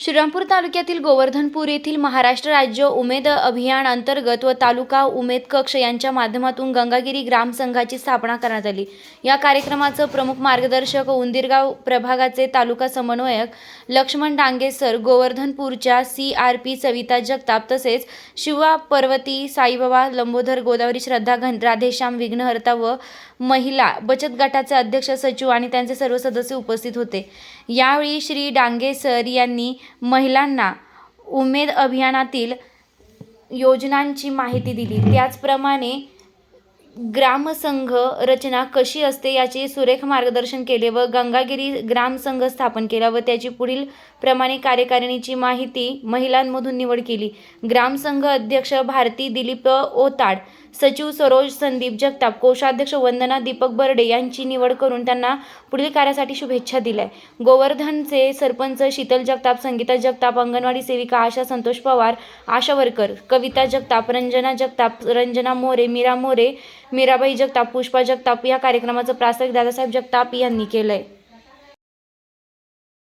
श्रीरामपूर तालुक्यातील गोवर्धनपूर येथील महाराष्ट्र राज्य उमेद अभियान अंतर्गत व तालुका उमेद कक्ष यांच्या माध्यमातून गंगागिरी ग्रामसंघाची स्थापना करण्यात आली. या कार्यक्रमाचं प्रमुख मार्गदर्शक उंदीरगाव प्रभागाचे तालुका समन्वयक Laxman Dange sir गोवर्धनपूरच्या C R P Savita Jagtap तसेच शिवा पर्वती साईबाबा लंबोधर गोदावरी श्रद्धा घन राधेश्याम विघ्नहर्ता व महिला बचत गटाचे अध्यक्ष सचिव आणि त्यांचे सर्व सदस्य उपस्थित होते. यावेळी श्री डांगे सर यांनी महिलांना उमेद अभियानातील योजनांची माहिती दिली. त्याचप्रमाणे ग्रामसंघ रचना कशी असते याचे सुरेख मार्गदर्शन केले व गंगागिरी ग्रामसंघ स्थापन केला व त्याची पुढील प्रमाणे कार्यकारिणीची माहिती महिलांमधून निवड केली. ग्रामसंघ अध्यक्ष भारती दिलीप ओताड सचिव सरोज संदीप जगताप कोषाध्यक्ष वंदना दीपक बर्डे यांची निवड करून त्यांना पुढील कार्यासाठी शुभेच्छा दिल्या गोवर्धनचे सरपंच शीतल जगताप संगीता जगताप अंगणवाडी सेविका आशा संतोष पवार आशा वरकर कविता जगताप रंजना जगताप रंजना मोरे मीरा मोरे मीराबाई जगताप पुष्पा जगताप या कार्यक्रमाचं प्रास्ताविक दादासाहेब जगताप यांनी केलंय.